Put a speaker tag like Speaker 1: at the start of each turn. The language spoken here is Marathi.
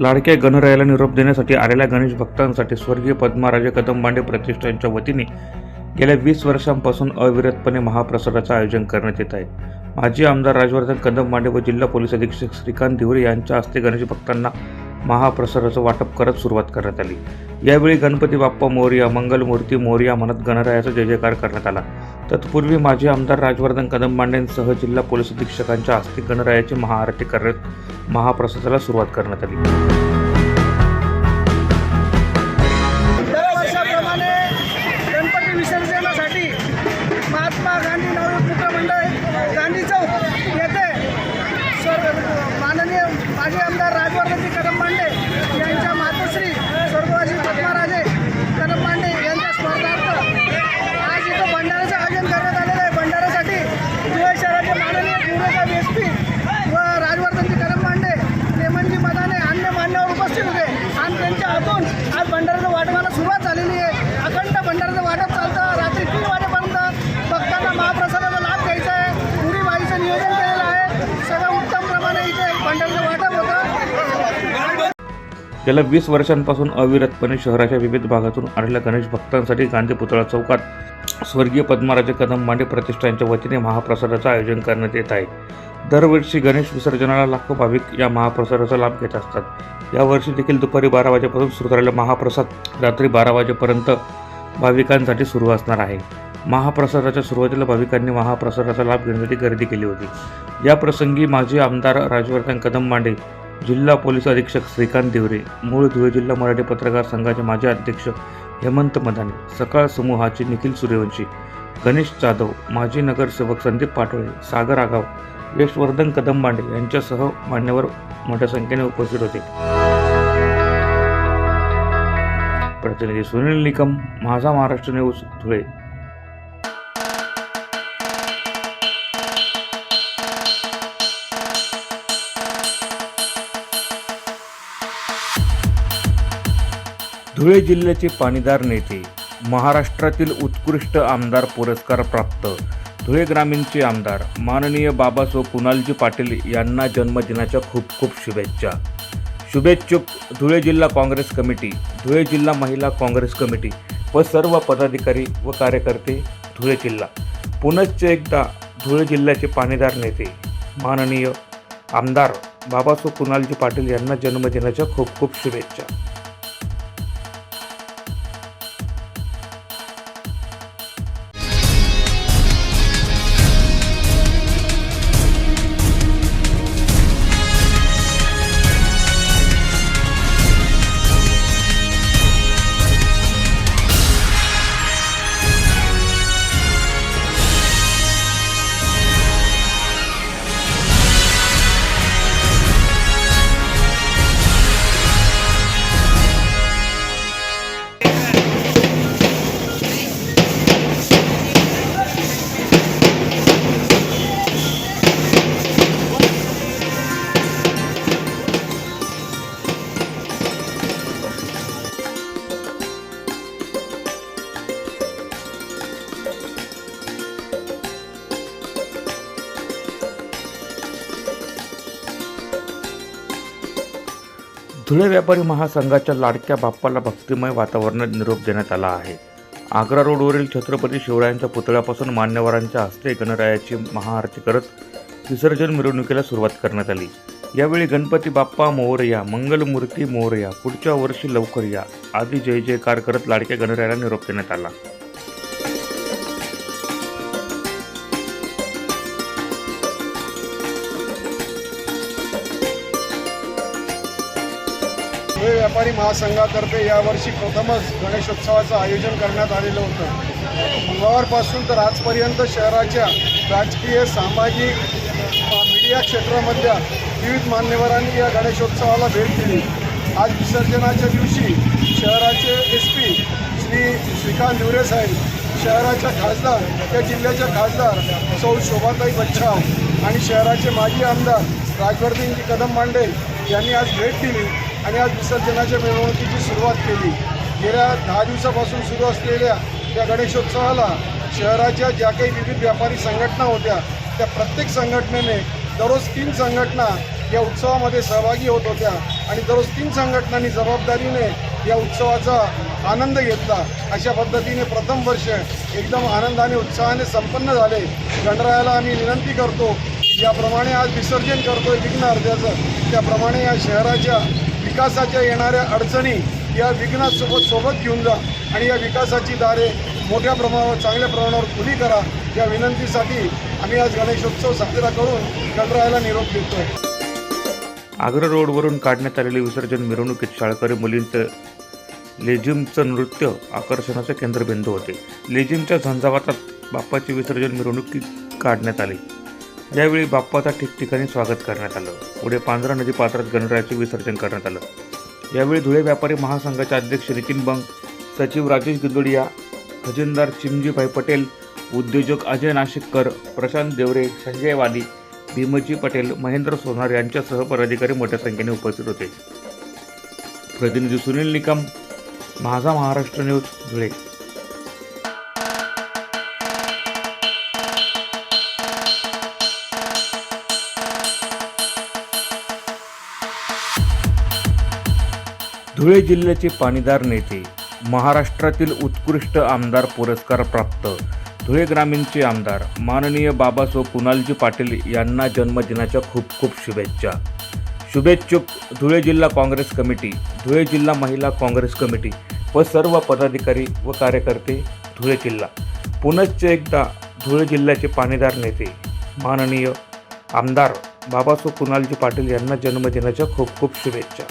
Speaker 1: लाडक्या गणरायाला निरोप देण्यासाठी आलेल्या गणेश भक्तांसाठी स्वर्गीय पद्माराजे कदमबांडे प्रतिष्ठानच्या वतीने गेल्या वीस वर्षांपासून अविरतपणे महाप्रसादाचं आयोजन करण्यात येत आहे. माजी आमदार राजवर्धन कदमबांडे व जिल्हा पोलीस अधीक्षक श्रीकांत दिवरे यांच्या हस्ते गणेश भक्तांना महाप्रसादाचं वाटप करत सुरुवात करण्यात आली. यावेळी गणपती बाप्पा मोर्या मंगलमूर्ती मोर्या म्हणत गणरायाचा जय जयकार करण्यात आला. तत्पूर्वी माजी आमदार राजवर्धन कदमबांडेंसह जिल्हा पोलीस अधीक्षकांच्या हस्ते गणरायाची महाआरती करत महाप्रसादाला सुरुवात करण्यात आली. गेल्या वीस वर्षांपासून अविरतपणे शहराच्या विविध भागातून आलेल्या गणेश भक्तांसाठी गांधी पुतळा चौकात स्वर्गीय पद्मराजे कदम मांडे प्रतिष्ठानच्या वतीने महाप्रसादाचं आयोजन करण्यात येत आहे. दरवर्षी गणेश विसर्जनाला लाखो भाविक या महाप्रसादाचा लाभ घेत असतात. यावर्षी देखील दुपारी बारा वाजेपासून सुरू झालेला महाप्रसाद रात्री बारा वाजेपर्यंत भाविकांसाठी सुरू असणार आहे. महाप्रसादाच्या सुरुवातीला भाविकांनी महाप्रसादाचा लाभ घेण्यासाठी गर्दी केली होती. या प्रसंगी माजी आमदार राजवर्धन कदम मांडे जिल्हा पोलीस अधीक्षक श्रीकांत दिवरे मूळ धुळे जिल्हा मराठी पत्रकार संघाचे माजी अध्यक्ष हेमंत मदाने सकाळ समूहाचे निखिल सूर्यवंशी गणेश जाधव माजी नगरसेवक संदीप पाटोळे सागर आगाव यशवर्धन कदंबांडे यांच्यासह मान्यवर मोठ्या संख्येने उपस्थित होते. प्रतिनिधी सुनील निकम माझा महाराष्ट्र न्यूज धुळे. धुळे जिल्ह्याचे पाणीदार नेते महाराष्ट्रातील उत्कृष्ट आमदार पुरस्कार प्राप्त. धुळे ग्रामीणचे आमदार माननीय बाबासो कुणालजी पाटील यांना जन्मदिनाच्या खूप खूप शुभेच्छा. शुभेच्छुक धुळे जिल्हा काँग्रेस कमिटी धुळे जिल्हा महिला काँग्रेस कमिटी व सर्व पदाधिकारी व कार्यकर्ते धुळे जिल्हा. पुनश्च एकदा धुळे जिल्ह्याचे पाणीदार नेते माननीय आमदार बाबासो कुणालजी पाटील यांना जन्मदिनाच्या खूप खूप शुभेच्छा. धुळे व्यापारी महासंघाच्या लाडक्या बाप्पाला भक्तिमय वातावरणात निरोप देण्यात आला आहे. आग्रा रोडवरील छत्रपती शिवरायांच्या पुतळ्यापासून मान्यवरांच्या हस्ते गणरायाची महाआरती करत विसर्जन मिरवणुकीला सुरुवात करण्यात आली. यावेळी गणपती बाप्पा मोरया मंगलमूर्ती मोरया पुढच्या वर्षी लवकर या आदी जय जयकार करत लाडक्या गणरायाला निरोप देण्यात आला.
Speaker 2: धुळे व्यापारी महासंघातर्फे यावर्षी प्रथमच गणेशोत्सवाचं आयोजन करण्यात आलेलं होतं. मंगळवारपासून तर आजपर्यंत शहराच्या राजकीय सामाजिक मीडिया क्षेत्रामधल्या विविध मान्यवरांनी या गणेशोत्सवाला भेट दिली. आज विसर्जनाच्या दिवशी शहराचे एस पी श्री श्रीकांत दिवरे साहेब शहराच्या खासदार त्या जिल्ह्याच्या खासदार सौ शोभाताई बच्छाव आणि शहराचे माजी आमदार राजवर्धनजी कदम मांडे यांनी आज भेट दिली. आणि आज विसर्जनाच्या मिरवणुकीची सुरुवात केली. गेल्या दहा दिवसापासून सुरू असलेल्या या गणेशोत्सवाला शहराच्या ज्या काही विविध व्यापारी संघटना होत्या त्या प्रत्येक संघटनेने दररोज तीन संघटना या उत्सवामध्ये सहभागी होत होत्या आणि दररोज तीन संघटनांनी जबाबदारीने या उत्सवाचा आनंद घेतला. अशा पद्धतीने प्रथम वर्ष एकदम आनंदाने उत्साहाने संपन्न झाले. गणरायाला आम्ही विनंती करतो ज्याप्रमाणे आज विसर्जन करतोय विघ्न अर्ध्याचं त्याप्रमाणे या शहराच्या विकासाच्या येणाऱ्या अडचणी या विघ्नासोबत सोबत घेऊन जा आणि या विकासाची दारे मोठ्या प्रमाणावर चांगल्या प्रमाणावर खुली करा. या विनंतीसाठी आम्ही आज गणेशोत्सव साजरा करून गणरायाला निरोप देतोय.
Speaker 1: आग्रा रोडवरून काढण्यात आलेले विसर्जन मिरवणुकीत शाळकरी मुलींचं लेझिमचं नृत्य आकर्षणाचे केंद्रबिंदू होते. लेझिमच्या झंझावातात बाप्पाचे विसर्जन मिरवणुकीत काढण्यात आली. यावेळी बाप्पाचा ठिकठिकाणी स्वागत करण्यात आलं. पुढे पांझरा नदी पात्रात गणरायाचे विसर्जन करण्यात आलं. यावेळी धुळे व्यापारी महासंघाचे अध्यक्ष नितीन बंग सचिव राजेश गिदोडिया खजिनदार चिमजीभाई पटेल उद्योजक अजय नाशिककर प्रशांत देवरे संजय वाली भीमजी पटेल महेंद्र सोनार यांच्यासह पदाधिकारी मोठ्या संख्येने उपस्थित होते. प्रतिनिधी सुनील निकम माझा महाराष्ट्र न्यूज धुळे. धुळे जिल्ह्याचे पाणीदार नेते महाराष्ट्रातील उत्कृष्ट आमदार पुरस्कार प्राप्त. धुळे ग्रामीणचे आमदार माननीय बाबासो कुणालजी पाटील यांना जन्मदिनाच्या खूप खूप शुभेच्छा. शुभेच्छुक धुळे जिल्हा काँग्रेस कमिटी धुळे जिल्हा महिला काँग्रेस कमिटी व सर्व पदाधिकारी व कार्यकर्ते धुळे जिल्हा. पुनश्च एकदा धुळे जिल्ह्याचे पाणीदार नेते माननीय आमदार बाबासो कुणालजी पाटील यांना जन्मदिनाच्या खूप खूप शुभेच्छा.